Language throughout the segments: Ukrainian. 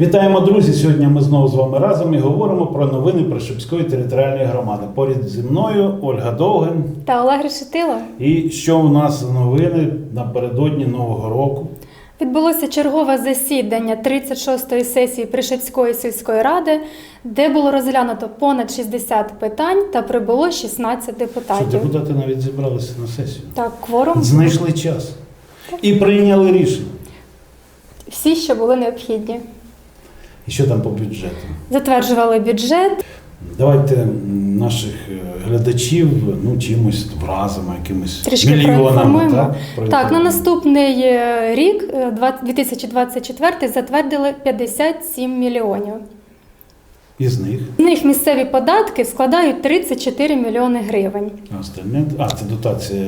Вітаємо, друзі! Сьогодні ми знову з вами разом і говоримо про новини Пришипської територіальної громади. Поряд зі мною Ольга Довгин. Та Олег Решетило. І що у нас новини напередодні Нового року? Відбулося чергове засідання 36-ї сесії Пришепської сільської ради, де було розглянуто понад 60 питань та прибуло 16 Що депутатів. депутати навіть зібралися на сесію. Так, кворум Знайшли час і прийняли рішення. всі, що були необхідні. І що там по бюджету? Затверджували бюджет. Давайте наших е, глядачів ну чимось вразимо, якимось Трішки мільйонами. Так, Так, на наступний е, рік, е, 2024, затвердили 57 мільйонів. Із них З них місцеві податки складають 34 мільйони гривень. а остальне. А, це дотація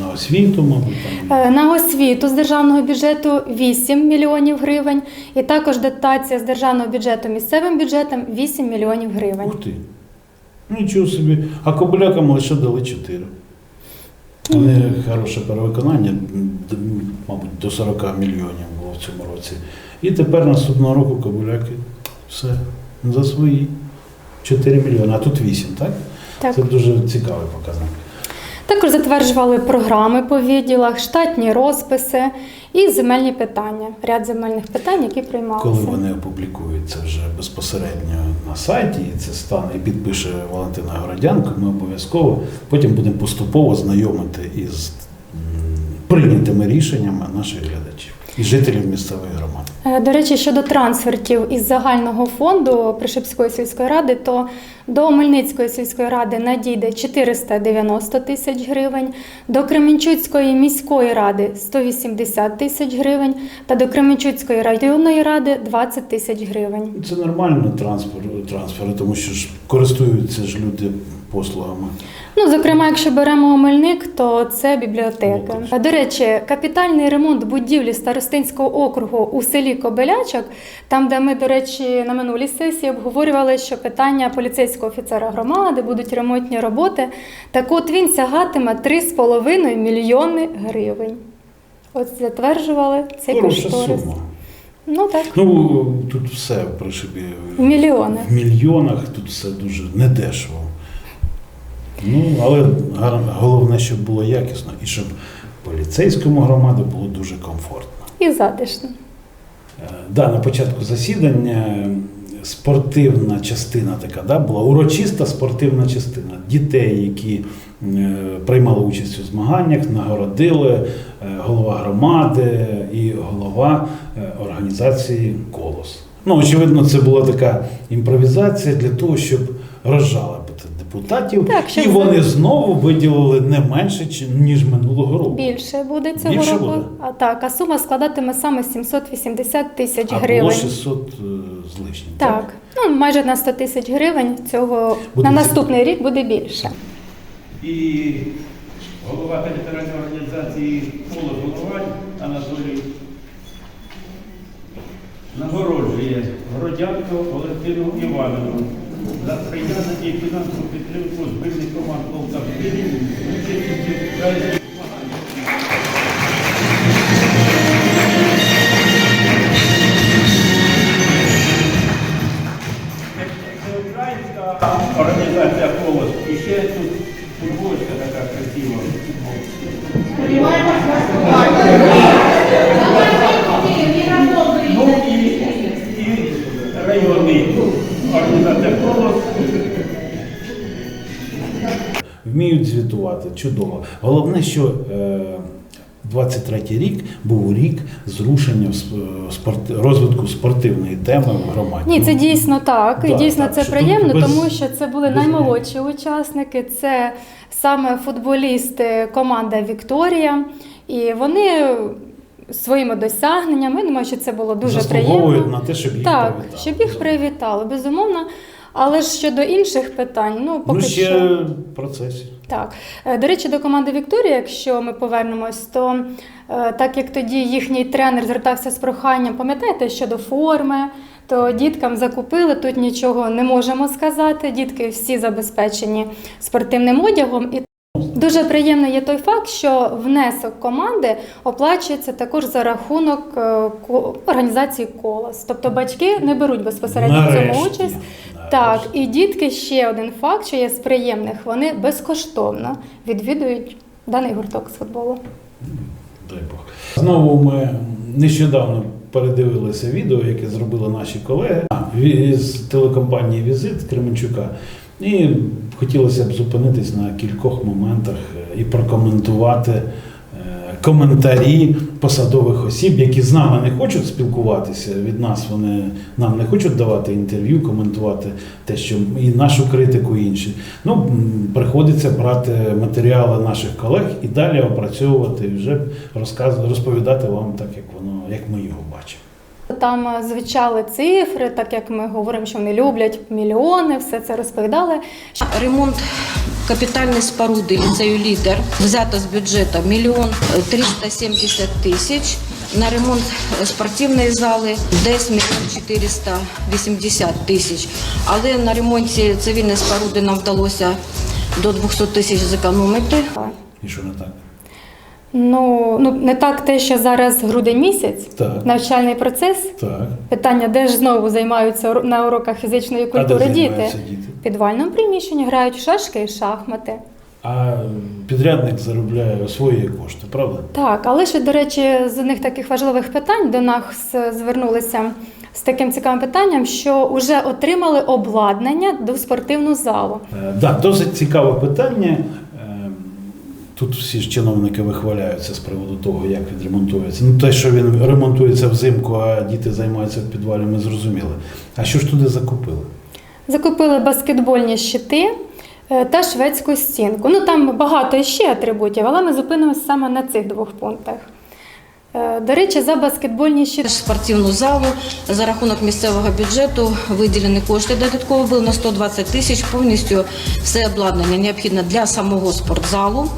на освіту, мабуть. Там. Е, На освіту з державного бюджету 8 мільйонів гривень, і також дотація з державного бюджету місцевим бюджетом 8 мільйонів гривень. Ух ти. Ну, Нічого собі. А кобилякам лише дали 4. Вони хороше перевиконання, мабуть, до 40 мільйонів було в цьому році. І тепер наступного року кобиляки все за свої 4 мільйони, а тут 8, так? Так. Це дуже цікавий показник. Також затверджували програми по відділах, штатні розписи і земельні питання. Ряд земельних питань, які приймалися. Коли вони опублікуються вже безпосередньо на сайті, і це стане і підпише Валентина Городянко, ми обов'язково потім будемо поступово знайомити із прийнятими рішеннями наших глядачів і жителів місцевої громади. Е, До речі, щодо трансфертів із загального фонду Пришипської сільської ради, то до Мельницької сільської ради надійде 490 тисяч гривень, до Кременчуцької міської ради 180 тисяч гривень та до Кременчуцької районної ради 20 тисяч гривень. Це нормально трансфер, трансфери, тому що ж користуються ж люди послугами. Ну, зокрема, якщо беремо Омельник, то це бібліотека. А, До речі, капітальний ремонт будівлі Старостинського округу у селі Кобелячок, там, де ми, до речі, на минулій сесії обговорювали, що питання поліцейського офіцера громади будуть ремонтні роботи. Так от він сягатиме 3,5 мільйони гривень. От затверджували цей кошторис. Ну так, Ну тут все в Пришибі мільйони. в мільйонах, тут все дуже недешево. Ну, але головне, щоб було якісно і щоб поліцейському громаді було дуже комфортно. І затишно. Е, Да, на початку засідання спортивна частина така да, була урочиста спортивна частина. Дітей, які е, приймали участь у змаганнях, нагородили е, голова громади і голова організації Колос. Ну, очевидно, це була така імпровізація для того, щоб розжалобити депутатів, Так, щоб і вони знову виділили не менше, ніж минулого року. Більше буде цього Більше року. буде? А так, а сума складатиме саме 780 тисяч А було гривень. 600 е, з лишнім. Так, ну майже на 100 тисяч гривень цього Буде на наступний рік буде більше. і голова територіальної організації «Коло Головань» Анатолій нагороджує Городянко Валентину Івановну за сприяння і фінансову підтримку збірних команд Полтавської участі в крайніх змаганнях. Це українська організація «Колос» і ще тут футбольська така красива. Чудово. Головне, що е, 23-й рік був рік зрушення спорт, розвитку спортивної теми в громаді. Ні, це Ну, дійсно так. І да, дійсно так, це приємно, без- тому що це були наймолодші учасники. Це саме футболісти команда Вікторія. І вони своїми досягненнями, я думаю, що це було дуже приємно. на те, щоб їх Так, привітали. щоб їх привітали, безумовно. Але ж щодо інших питань, ну поки Ну, ще що. в процесі. Так, Е, до речі, до команди Вікторія, якщо ми повернемось, то е, так як тоді їхній тренер звертався з проханням, пам'ятаєте, щодо форми, то діткам закупили, тут нічого не можемо сказати. Дітки всі забезпечені спортивним одягом. І Дуже приємно є той факт, що внесок команди оплачується також за рахунок е, організації колос. Тобто батьки не беруть безпосередньо в цьому участь. Так, і дітки ще один факт, що є з приємних, вони безкоштовно відвідують даний гурток з футболу. Дай Бог. Знову ми нещодавно передивилися відео, яке зробили наші колеги з телекомпанії Візит Кременчука. І хотілося б зупинитись на кількох моментах і прокоментувати коментарі посадових осіб, які з нами не хочуть спілкуватися. Від нас вони нам не хочуть давати інтерв'ю, коментувати те, що і нашу критику, і інші. Ну, приходиться брати матеріали наших колег і далі опрацьовувати і вже розказ, розповідати вам так, як воно, як ми його бачимо. Там е, звучали цифри, так як ми говоримо, що вони люблять мільйони, все це розповідали. Ремонт капітальної споруди ліцею лідер взято з бюджету мільйон 370 тисяч. На ремонт спортивної зали десь мільйон 480 тисяч. Але на ремонті цивільної споруди нам вдалося до 200 тисяч зекономити. І що не так? Ну, ну не так те, що зараз грудень місяць, Так. навчальний процес. Так. Питання, де ж знову займаються на уроках фізичної А де культури діти? діти? В підвальному приміщенні грають шашки і шахмати. А підрядник заробляє свої кошти, правда? Так, але ще, до речі, з одних таких важливих питань до нас звернулися з таким цікавим питанням, що вже отримали обладнання до спортивну залу. Е, Да, досить цікаве питання. Тут всі ж чиновники вихваляються з приводу того, як відремонтується. Ну, те, що він ремонтується взимку, а діти займаються в підвалі, ми зрозуміли. А що ж туди закупили? Закупили баскетбольні щити е, та шведську стінку. Ну там багато ще атрибутів, але ми зупинимося саме на цих двох пунктах. Е, До речі, за баскетбольні щити. Спортивну залу за рахунок місцевого бюджету виділені кошти додатково було на 120 тисяч. Повністю все обладнання необхідне для самого спортзалу.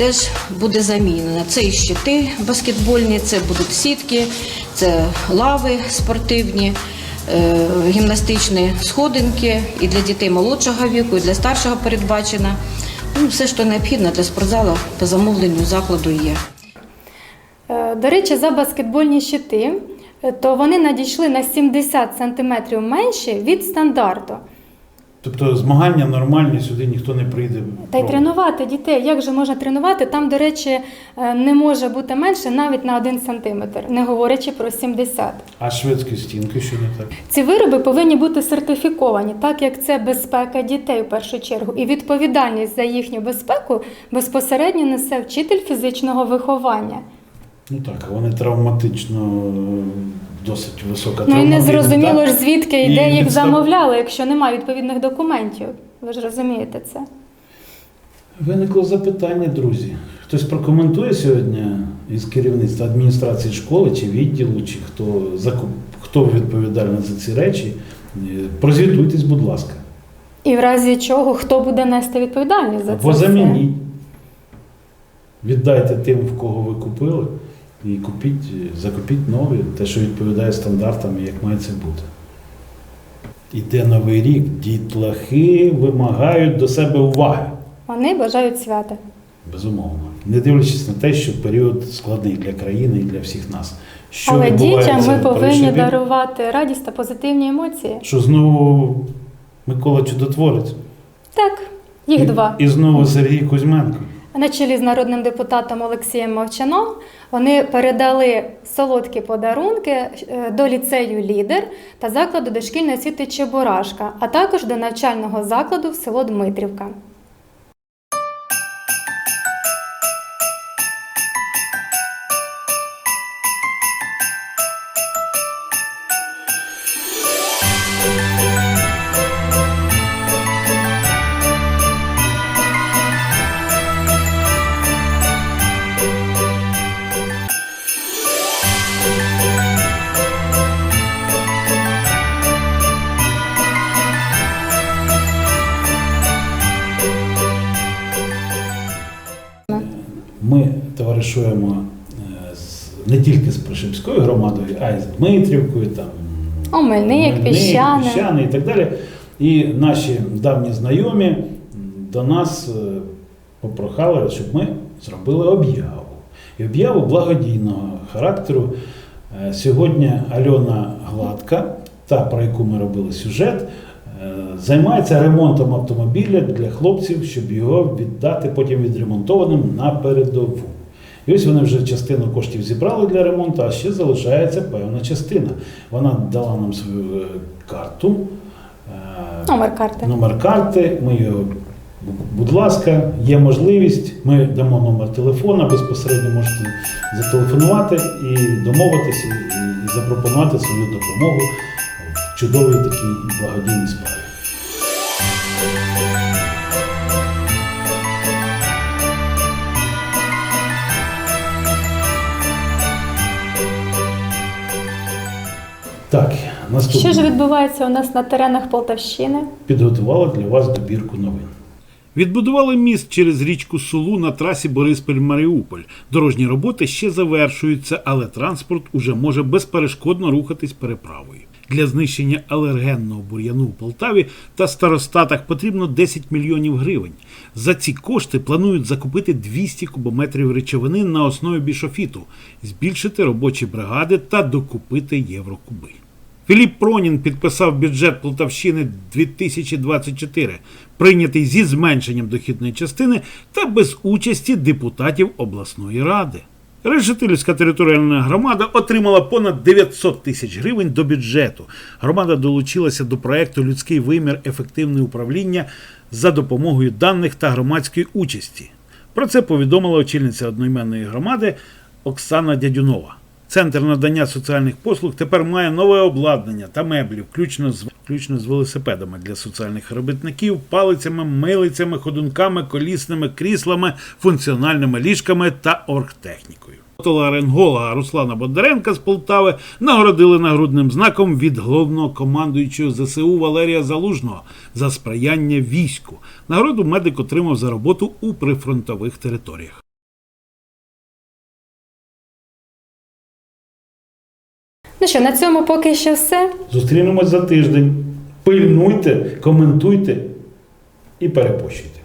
Теж буде замінено. Це і щити баскетбольні, це будуть сітки, це лави спортивні, е, гімнастичні сходинки і для дітей молодшого віку, і для старшого передбачено. Ну, все, що необхідно для спортзалу по замовленню закладу є. Е, До речі, за баскетбольні щити, е, то вони надійшли на 70 см менші від стандарту. Тобто змагання нормальні, сюди ніхто не прийде. Та й тренувати дітей. Як же можна тренувати? Там, до речі, е, не може бути менше навіть на 1 см, не говорячи про 70. А шведські стінки що не так? Ці вироби повинні бути сертифіковані, так як це безпека дітей в першу чергу. І відповідальність за їхню безпеку безпосередньо несе вчитель фізичного виховання. Ну так, вони травматично е, досить висока Ну і не зрозуміло так? ж звідки і І де їх відстав- замовляли, якщо немає відповідних документів. Ви ж розумієте це. Виникло запитання, друзі. Хтось прокоментує сьогодні із керівництва адміністрації школи чи відділу, чи хто закуп, хто відповідальний за ці речі. Е, Прозвітуйтесь, будь ласка. І в разі чого хто буде нести відповідальність за це? Або все? замініть. Віддайте тим, в кого ви купили, і купіть, закупіть нові, те, що відповідає стандартам, як має це бути. Іде новий рік, дітлахи вимагають до себе уваги. Вони бажають свята. Безумовно. Не дивлячись на те, що період складний для країни і для всіх нас. Що Але дітям ми повинні перший дарувати радість та позитивні емоції. Що знову Микола Чудотворець. Так, їх і, два. І знову Сергій Кузьменко. На чолі з народним депутатом Олексієм Мовчаном вони передали солодкі подарунки е, до ліцею Лідер та закладу дошкільної освіти Чебурашка, а також до навчального закладу в село Дмитрівка. Не тільки з Прошипською громадою, а й з Дмитрівкою, там, Омельник, Піщани. Піщани і так далі. І наші давні знайомі до нас е, попрохали, щоб ми зробили об'яву. І об'яву благодійного характеру. Е, Сьогодні Альона Гладка, та про яку ми робили сюжет, е, займається ремонтом автомобіля для хлопців, щоб його віддати потім відремонтованим на передову. І ось вони вже частину коштів зібрали для ремонту, а ще залишається певна частина. Вона дала нам свою е, карту. е, Номер карти. Номер карти. Ми його, будь ласка, є можливість. Ми дамо номер телефона, безпосередньо можете зателефонувати і домовитися, і, і запропонувати свою допомогу в чудовій такій благодійній справі. Так, наступне. Що ж відбувається у нас на теренах Полтавщини? Підготувала для вас добірку новин. Відбудували міст через річку Сулу на трасі Бориспіль-Маріуполь. Дорожні роботи ще завершуються, але транспорт уже може безперешкодно рухатись переправою. Для знищення алергенного бур'яну у Полтаві та старостатах потрібно 10 мільйонів гривень. За ці кошти планують закупити 200 кубометрів речовини на основі бішофіту, збільшити робочі бригади та докупити єврокуби. Філіп Пронін підписав бюджет Полтавщини 2024, прийнятий зі зменшенням дохідної частини та без участі депутатів обласної ради. Решетилівська територіальна громада отримала понад 900 тисяч гривень до бюджету. Громада долучилася до проекту Людський вимір ефективне управління за допомогою даних та громадської участі. Про це повідомила очільниця одноіменної громади Оксана Дядюнова. Центр надання соціальних послуг тепер має нове обладнання та меблі, включно з, включно з велосипедами для соціальних робітників, палицями, милицями, ходунками, колісними кріслами, функціональними ліжками та оргтехнікою. Толаренгола Руслана Бондаренка з Полтави нагородили нагрудним знаком від головного командуючого ЗСУ Валерія Залужного за сприяння війську. Нагороду медик отримав за роботу у прифронтових територіях. Ну що, на цьому поки що все. Зустрінемось за тиждень. Пильнуйте, коментуйте і перепощуйте.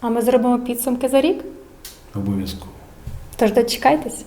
А ми зробимо підсумки за рік. Обов'язково. Тож дочекайтесь.